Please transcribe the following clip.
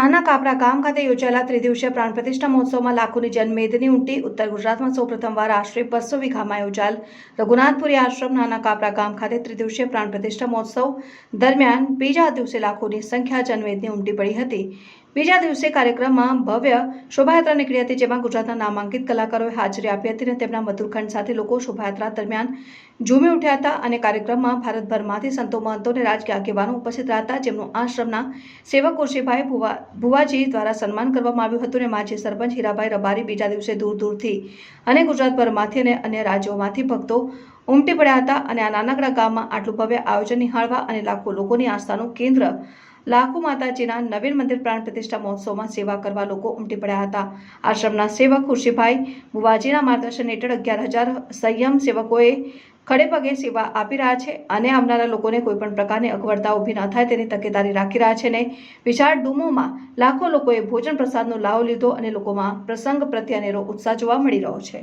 કાપરા ગામ ખાતે યોજાયેલા ત્રિદિવસીય પ્રાણ પ્રતિષ્ઠા મહોત્સવમાં લાખોની જનમેદની ઉમટી ઉત્તર ગુજરાતમાં સૌ પ્રથમવાર આશરે બસો વીઘામાં યોજાયેલ રઘુનાથપુરી આશ્રમ નાના કાપરા ગામ ખાતે ત્રિદિવસીય પ્રાણ પ્રતિષ્ઠા મહોત્સવ દરમિયાન બીજા દિવસે લાખોની સંખ્યા જનમેદની ઉમટી પડી હતી. બીજા દિવસે કાર્યક્રમમાં ભવ્ય શોભાયાત્રા નીકળી હતી, જેમાં ગુજરાતના નામાંકિત કલાકારોએ હાજરી આપી હતી અને તેમના મધુરખંડ સાથે લોકો શોભાયાત્રા દરમિયાન ઝૂમી ઉઠ્યા હતા અને કાર્યક્રમમાં ભારતભરમાંથી સંતો, મહંતો અને રાજકીય આગેવાનો ઉપસ્થિત રહ્યા હતા. જેમનું આશ્રમના સેવક કુરશીભાઈ ભુવા, ભુવાજી દ્વારા સન્માન કરવામાં આવ્યું હતું અને માજી સરપંચ હીરાભાઈ રબારી બીજા દિવસે દૂર દૂરથી અને ગુજરાતભરમાંથી અને અન્ય રાજ્યોમાંથી ભક્તો ઉમટી પડ્યા હતા. અને આ નાનકડા ગામમાં આટલું ભવ્ય આયોજન નિહાળવા અને લાખો લોકોની આસ્થાનું કેન્દ્ર લાખો માતાજીના નવીન મંદિર પ્રાણ પ્રતિષ્ઠા મહોત્સવમાં સેવા કરવા લોકો ઉમટી પડ્યા હતા. આશ્રમના સેવક ખુરશીભાઈ બુવાજીના માર્ગદર્શન હેઠળ અગિયાર હજાર સંયમ સેવકોએ ખડે પગે સેવા આપી રહ્યા છે અને આવનારા લોકોને કોઈપણ પ્રકારની અગવડતા ઊભી ન થાય તેની તકેદારી રાખી રહ્યા છે ને વિશાળ ડુમોમાં લાખો લોકોએ ભોજન પ્રસાદનો લાવો લીધો અને લોકોમાં પ્રસંગ પ્રત્યે અનેરો ઉત્સાહ જોવા મળી રહ્યો છે.